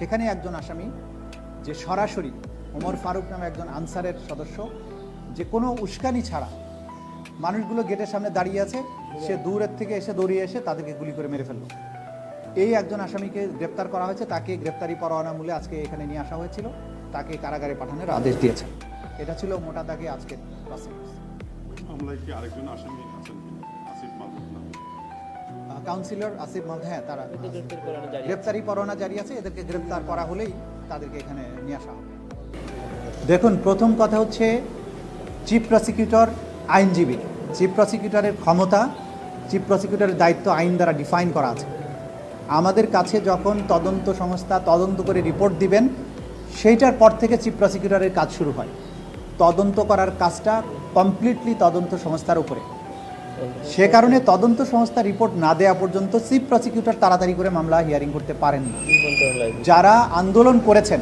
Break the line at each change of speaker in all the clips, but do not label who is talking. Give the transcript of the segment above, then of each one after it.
সেখানে একজন আসামি, যে সরাসরি ওমর ফারুক নামে একজন আনসারের সদস্য, যে কোনো উস্কানি ছাড়া মানুষগুলো গেটের সামনে দাঁড়িয়ে আছে, সে দূরের থেকে এসে দৌড়িয়ে এসে তাদেরকে গুলি করে মেরে ফেলল। এই একজন আসামিকে গ্রেপ্তার করা হয়েছে, তাকে গ্রেপ্তারি পরোয়ানা মূল্যে আজকে এখানে নিয়ে আসা হয়েছিল, তাকে কারাগারে পাঠানোর আদেশ দিয়েছে। এটা ছিল মোটা দাগে আজকের প্রসিডিংস
মামলায় কি আরেকজন আসামি আছেন?
কাউন্সিলর আসিফ হ্যাঁ তারা
আছে।
গ্রেপ্তারি পরোয়ানা জারি আছে এদেরকে গ্রেপ্তার করা হলেই তাদেরকে এখানে নিয়ে আসা হবে। দেখুন প্রথম কথা হচ্ছে চিফ প্রসিকিউটর আইনজীবী। চিফ প্রসিকিউটরের ক্ষমতা চিফ প্রসিকিউটরের দায়িত্ব আইন দ্বারা ডিফাইন করা আছে। আমাদের কাছে যখন তদন্ত সংস্থা তদন্ত করে রিপোর্ট দিবেন সেইটার পর থেকে চিফ প্রসিকিউটরের কাজ শুরু হয়। তদন্ত করার কাজটা কমপ্লিটলি তদন্ত সংস্থার উপরে। সে কারণে তদন্ত সংস্থা রিপোর্ট না দেওয়া পর্যন্ত চিফ প্রসিকিউটর তাড়াতাড়ি করে মামলা হিয়ারিং করতে পারেন না। যারা আন্দোলন করেছেন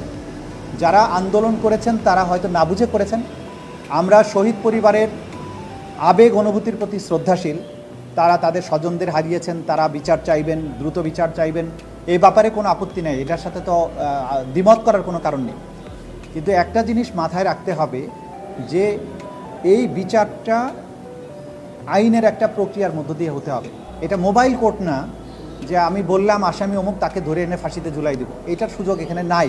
যারা আন্দোলন করেছেন তারা হয়তো না বুঝে করেছেন। আমরা শহীদ পরিবারের আবেগ অনুভূতির প্রতি শ্রদ্ধাশীল। তারা তাদের স্বজনদের হারিয়েছেন তারা বিচার চাইবেন দ্রুত বিচার চাইবেন। এই ব্যাপারে কোনো আপত্তি নেই এটার সাথে তো দ্বিমত করার কোনো কারণ নেই। কিন্তু একটা জিনিস মাথায় রাখতে হবে যে এই বিচারটা আইনের একটা প্রক্রিয়ার মধ্য দিয়ে হতে হবে। এটা মোবাইল কোর্ট না, যে আমি বললাম আসামি অমুক, তাকে ধরে এনে ফাঁসিতে ঝুলাই দেবো। এটার সুযোগ এখানে নাই।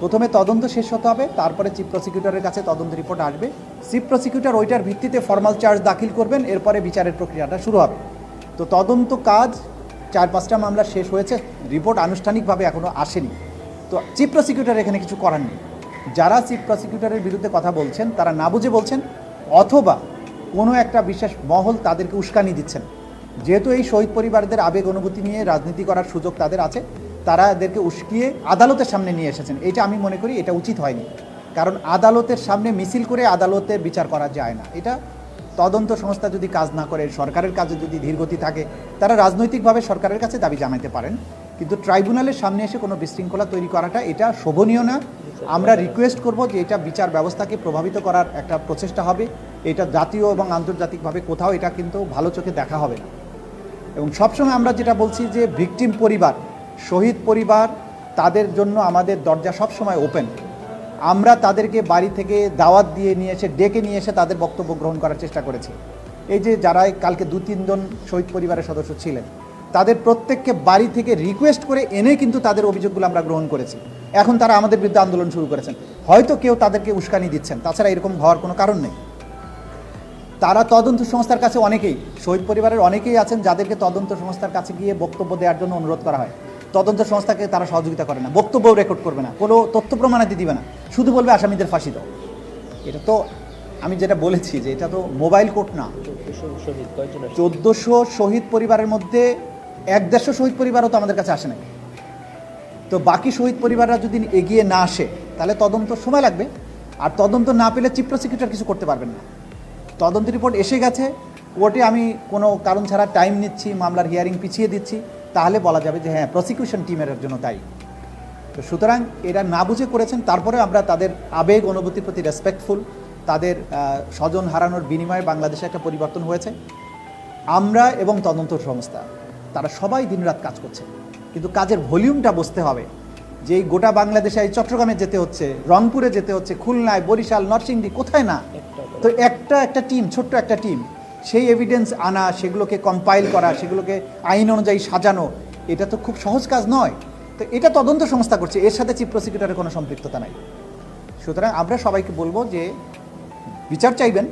প্রথমে তদন্ত শেষ হতে হবে, তারপরে চিফ প্রসিকিউটরের কাছে তদন্ত রিপোর্ট আসবে। চিফ প্রসিকিউটর ওইটার ভিত্তিতে ফর্মাল চার্জ দাখিল করবেন, এরপরে বিচারের প্রক্রিয়াটা শুরু হবে। তো তদন্ত কাজ, চার পাঁচটা মামলা শেষ হয়েছে, রিপোর্ট আনুষ্ঠানিকভাবে এখনও আসেনি। তো চিফ প্রসিকিউটর এখানে কিছু করার নেই। যারা চিফ প্রসিকিউটরের বিরুদ্ধে কথা বলছেন, তারা না বুঝে বলছেন, অথবা কোনো একটা বিশেষ মহল তাদেরকে উস্কানি দিচ্ছেন। যেহেতু এই শহীদ পরিবারদের আবেগ অনুভূতি নিয়ে রাজনীতি করার সুযোগ তাদের আছে, তারা এদেরকে উস্কিয়ে আদালতের সামনে নিয়ে এসেছেন। এটা আমি মনে করি এটা উচিত হয়নি। কারণ আদালতের সামনে মিছিল করে আদালতে বিচার করা যায় না। এটা তদন্ত সংস্থা যদি কাজ না করে, সরকারের কাজে যদি ধীরগতি থাকে, তারা রাজনৈতিকভাবে সরকারের কাছে দাবি জানাতে পারেন। কিন্তু ট্রাইব্যুনালের সামনে এসে কোনো বিশৃঙ্খলা তৈরি করাটা এটা শোভনীয় না। আমরা রিকোয়েস্ট করব যে এটা বিচার ব্যবস্থাকে প্রভাবিত করার একটা প্রচেষ্টা হবে। এটা জাতীয় এবং আন্তর্জাতিকভাবে কোথাও এটা কিন্তু ভালো চোখে দেখা হবে না। এবং সবসময় আমরা যেটা বলছি যে ভিকটিম পরিবার, শহীদ পরিবার, তাদের জন্য আমাদের দরজা সবসময় ওপেন আমরা তাদেরকে বাড়ি থেকে দাওয়াত দিয়ে নিয়ে এসে, ডেকে নিয়ে এসে তাদের বক্তব্য গ্রহণ করার চেষ্টা করেছি। এই যে যারা কালকে দু তিনজন শহীদ পরিবারের সদস্য ছিলেন, তাদের প্রত্যেককে বাড়ি থেকে রিকোয়েস্ট করে এনে কিন্তু তাদের অভিযোগগুলো আমরা গ্রহণ করেছি। এখন তারা আমাদের বিরুদ্ধে আন্দোলন শুরু করেছেন। হয়তো কেউ তাদেরকে উস্কানি দিচ্ছেন। তাছাড়া এরকম হওয়ার কোনো কারণ নেই। তারা তদন্ত সংস্থার কাছে অনেকেই শহীদ পরিবারের অনেকেই আছেন যাদেরকে তদন্ত সংস্থার কাছে গিয়ে বক্তব্য দেওয়ার জন্য অনুরোধ করা হয়। তদন্ত সংস্থাকে তারা সহযোগিতা করে না বক্তব্যও রেকর্ড করবে না কোনো তথ্য প্রমাণাদি দিবে না শুধু বলবে আসামিদের ফাঁসি দাও। এটা তো আমি যেটা বলেছি যে এটা তো মোবাইল কোর্ট না।
চোদ্দশো শহীদ
পরিবারের মধ্যে এক দেড়শো শহীদ পরিবারও তো আমাদের কাছে আসে নাই। তো বাকি শহীদ পরিবাররা যদি এগিয়ে না আসে তাহলে তদন্ত সময় লাগবে। আর তদন্ত না পেলে চিফ প্রসিকিউটর কিছু করতে পারবেন না। তদন্ত রিপোর্ট এসে গেছে। কোর্টে আমি কোনো কারণ ছাড়া টাইম নিচ্ছি, মামলার হিয়ারিং পিছিয়ে দিচ্ছি। তাহলে বলা যাবে যে হ্যাঁ প্রসিকিউশন টিমের জন্য তাই তো সুতরাং এরা না বুঝে করেছেন, তারপরে আমরা তাদের আবেগ, অনুভূতির প্রতি রেসপেক্টফুল তাদের স্বজন হারানোর বিনিময়ে বাংলাদেশে একটা পরিবর্তন হয়েছে। আমরা এবং তদন্ত সংস্থা, তারা সবাই দিনরাত কাজ করছে। কিন্তু কাজের ভলিউমটা বুঝতে হবে যে গোটা বাংলাদেশে, এই চট্টগ্রামে যেতে হচ্ছে, রংপুরে যেতে হচ্ছে, খুলনায়, বরিশাল, নরসিংদী, কোথায় না তো একটা একটা টিম ছোট্ট একটা টিম সেই এভিডেন্স আনা, সেগুলোকে কম্পাইল করা, সেগুলোকে আইন অনুযায়ী সাজানো, এটা তো খুব সহজ কাজ নয়। তো এটা তদন্ত সংস্থা করছে, এর সাথে চিফ প্রসিকিউটরের কোনো সম্পৃক্ততা নাই। সুতরাং আমরা সবাইকে বলব যে, বিচার চাইবেন,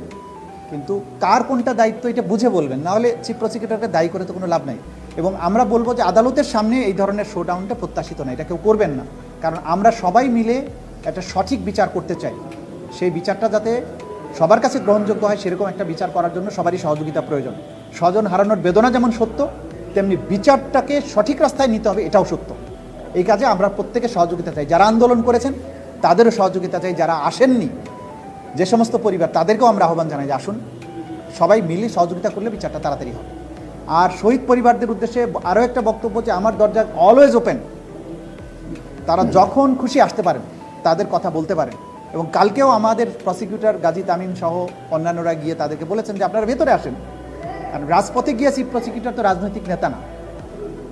কিন্তু কার কোনটা দায়িত্ব এটা বুঝে বলবেন, না হলে চিফ প্রসিকিউটরকে দায়ী করে তো কোনো লাভ নাই। এবং আমরা বলব যে, আদালতের সামনে এই ধরনের শোডাউনটা প্রত্যাশিত না, এটা কেউ করবেন না। কারণ আমরা সবাই মিলে একটা সঠিক বিচার করতে চাই। সেই বিচারটা যাতে সবার কাছে গ্রহণযোগ্য হয় সেরকম একটা বিচার করার জন্য সবারই সহযোগিতা প্রয়োজন। স্বজন হারানোর বেদনা যেমন সত্য, তেমনি বিচারটাকে সঠিক রাস্তায় নিতে হবে এটাও সত্য। এই কাজে আমরা প্রত্যেকে সহযোগিতা চাই। যারা আন্দোলন করেছেন, তাদেরও সহযোগিতা চাই। যারা আসেননি, যে সমস্ত পরিবার, তাদেরকেও আমরা আহ্বান জানাই যে আসুন। সবাই মিলে সহযোগিতা করলে বিচারটা তাড়াতাড়ি হবে। আর শহীদ পরিবারদের উদ্দেশ্যে আরও একটা বক্তব্য যে আমার দরজা অলওয়েজ ওপেন তারা যখন খুশি আসতে পারেন, তাদের কথা বলতে পারেন। এবং কালকেও আমাদের প্রসিকিউটর গাজী তামিম সহ অন্যান্যরা গিয়ে তাদেরকে বলেছেন যে আপনারা ভেতরে আসেন। কারণ রাজপথে গিয়ে চিফ প্রসিকিউটর তো রাজনৈতিক নেতা না।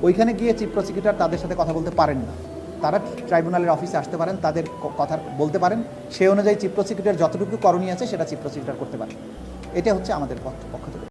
ওইখানে গিয়ে চিফ প্রসিকিউটর তাদের সাথে কথা বলতে পারেন না। তারা ট্রাইব্যুনালের অফিসে আসতে পারেন, তাদের কথা বলতে পারেন। সেই অনুযায়ী চিফ প্রসিকিউটর যতটুকু করণীয় আছে সেটা চিফ প্রসিকিউটর করতে পারেন। এটা হচ্ছে আমাদের পক্ষ থেকে।